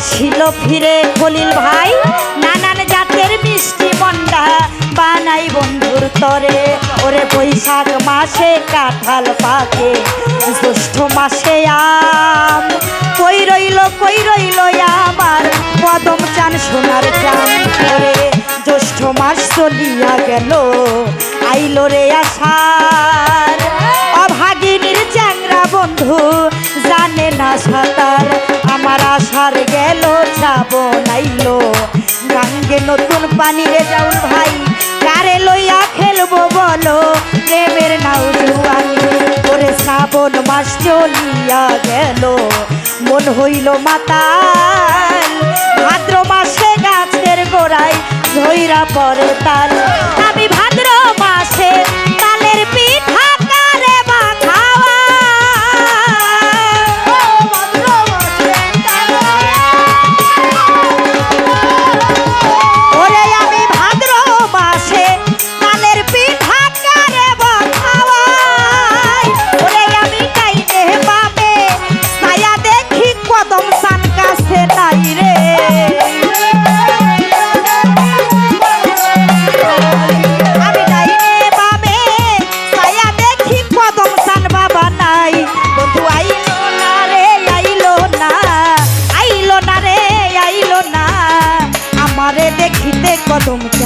আসিল ফিরে খলিল ভাই। নানান জাতের মিষ্টি মন্ডা বানাই বন্ধুর তরে। ওরে বৈশাখ মাসে কাঁঠাল পাকে, জ্যৈষ্ঠ মাসে আম। কই রইল কই রইল আমার কদম চান সোনার চান ওরে জ্যৈষ্ঠ মাস চলিয়া গেল, আইলো রে চ্যাংরা বন্ধু, জানে না সাঁতার। আমার আশার গেল, যাব নাইলো গাঙ্গে নতুন পানি রে যাউন ভাই, কারে লইয়া খেলব বলো? প্রেমের নাও জুয়ানি, ওরে শ্রাবণ মাস চলিয়া গেল। মন হইল মাতাল, ভাদ্র মাসে গাছের গোড়ায় ধইরা পরে তাল আমি ভাদ্র মাসে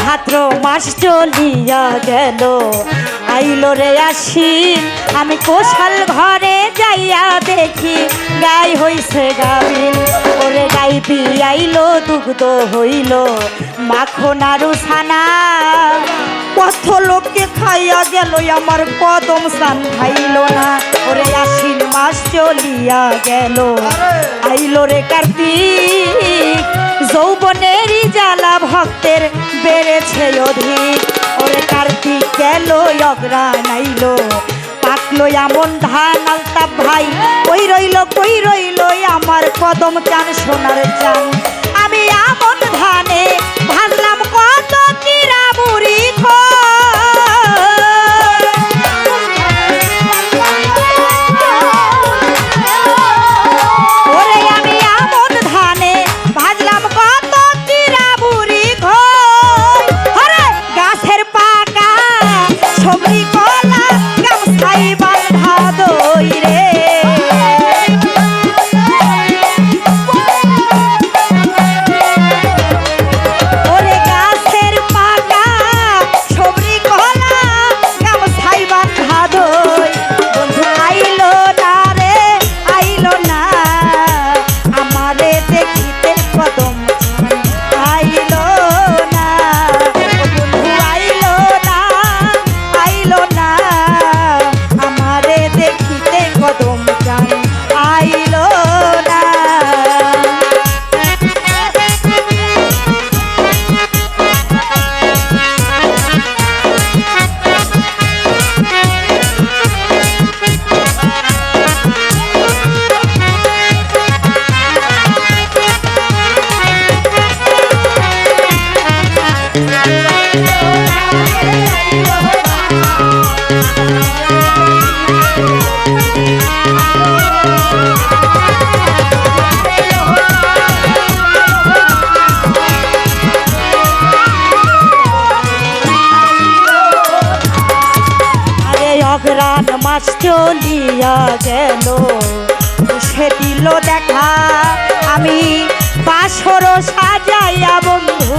ভাদ্র মাস চলিয়া গেল। আইলো রে আসিন আমি কোশাল ঘরে যাইয়া দেখি, গাই হইছে গাবিল ওরে গাই পিয়াইলো, দুগ্ধ হইল, মাখন আরু ছানা কত লোককে খাইয়া গেল আমার কদম সান খাইল না। ওরে আশ্বিন মাস চলিয়া গেল। আইলো রে কার্তিক যৌবনেরই জ্বালা ভক্তের বেড়েছে অধিক। ওরে কার্তিক গেল অগ্রা নাইলো পাকলো এমন ধান আলতাপ ভাই কই রইল কই রইল আমার কদম চান সোনার চান। আমি এমন ধানে চিরা দেখো চলিয়া গেল। সে দিল দেখা। আমি পাশর সাজাইয়া বন্ধু,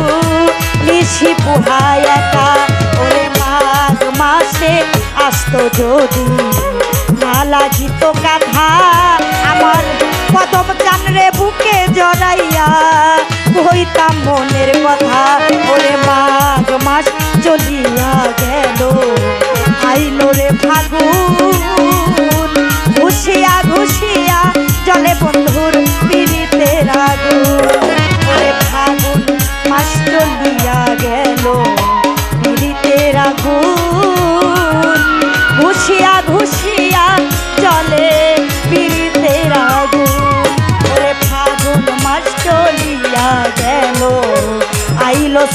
নিশি পোহায় একা। ওরে মাঘ মাসে আসতো যদি না লাগিত কাঁথা বুকে হইতাম মনের কথা। ওরে মাঘ মাস চলিয়া গেল। আইলো রে ফাগুন, ঘুষিয়া ঘুষিয়া জলে বন্ধুর পিড়িতে আগুন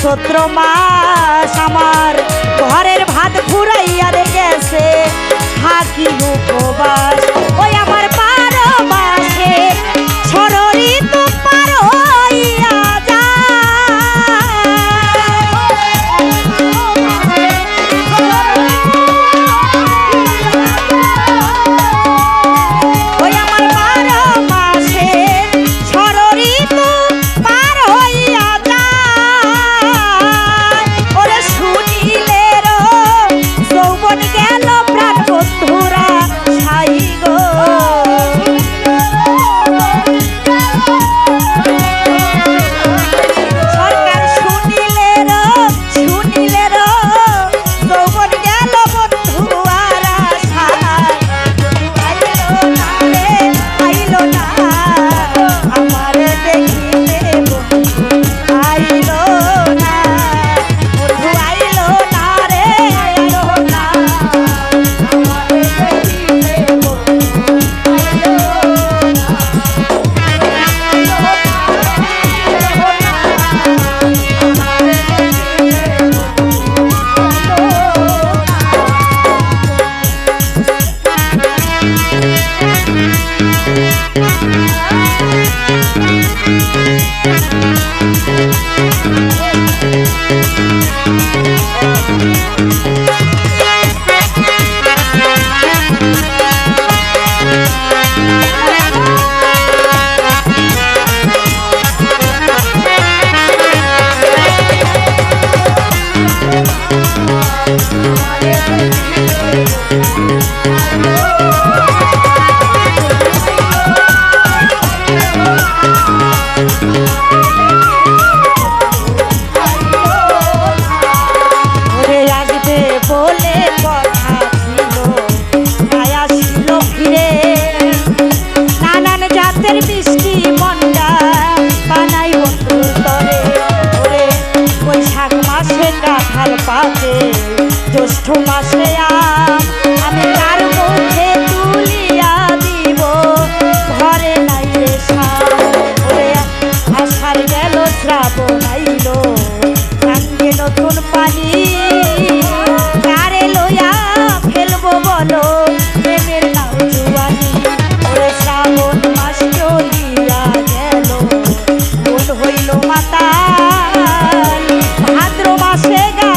আইলো জ্যৈষ্ঠ মাসে আমি তার মুখে তুলিয়া দিব। ঘরে নাই আষাঢ় গেল শ্রাবণ আইল কাঙ্গে নতুন পানি কারে লইয়া ফেলব বলো মাতা ভাদ্র মাসে গা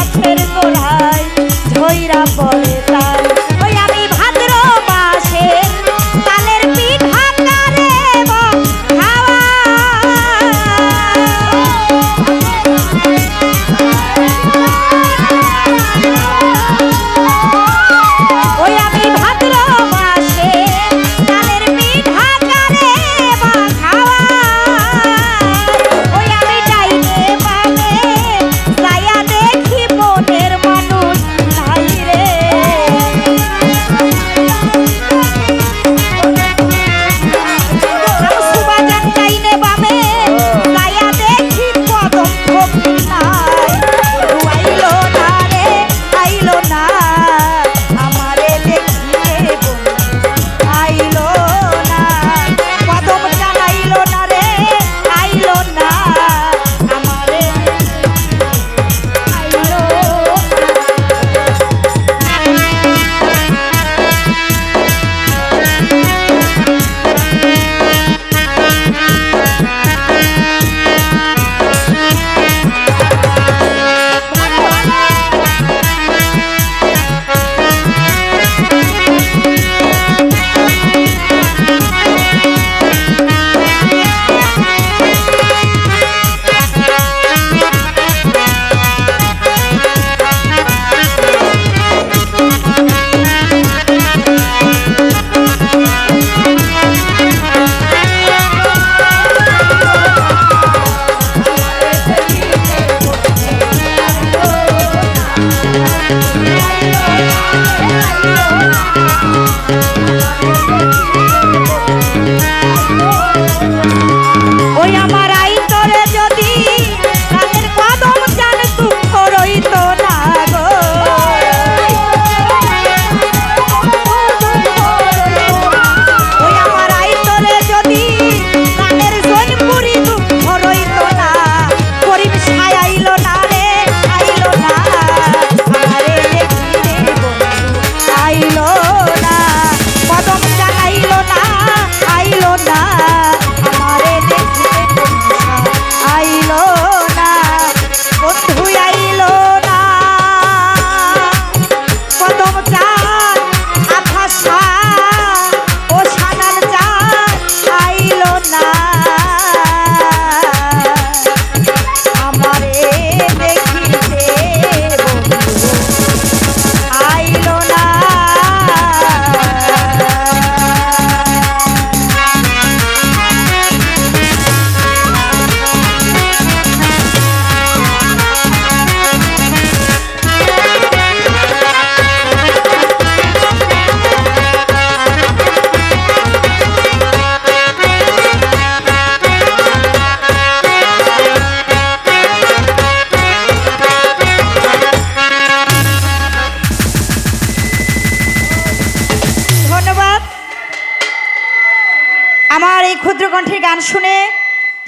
আমার এই ক্ষুদ্র কণ্ঠের গান শুনে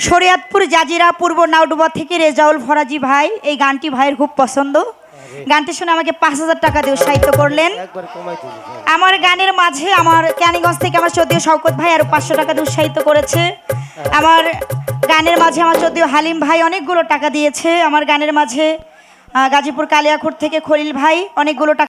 শরিয়াতপুর জাজিরা পূর্ব নাউডুবা থেকে রেজাউল ফরাজি ভাই এই গানটি ভাইয়ের খুব পছন্দ। গানটি শুনে আমাকে পাঁচ হাজার টাকা দিয়ে উৎসাহিত করলেন। আমার গানের মাঝে আমার ক্যানিগঞ্জ থেকে আমার চৌধুরী শওকত ভাই আরও পাঁচশো টাকা দিয়ে উৎসাহিত করেছে। আমার গানের মাঝে আমার চৌধুরী হালিম ভাই অনেকগুলো টাকা দিয়েছে। আমার গানের মাঝে গাজীপুর কালিয়াকুর থেকে খলিল ভাই অনেকগুলো টাকা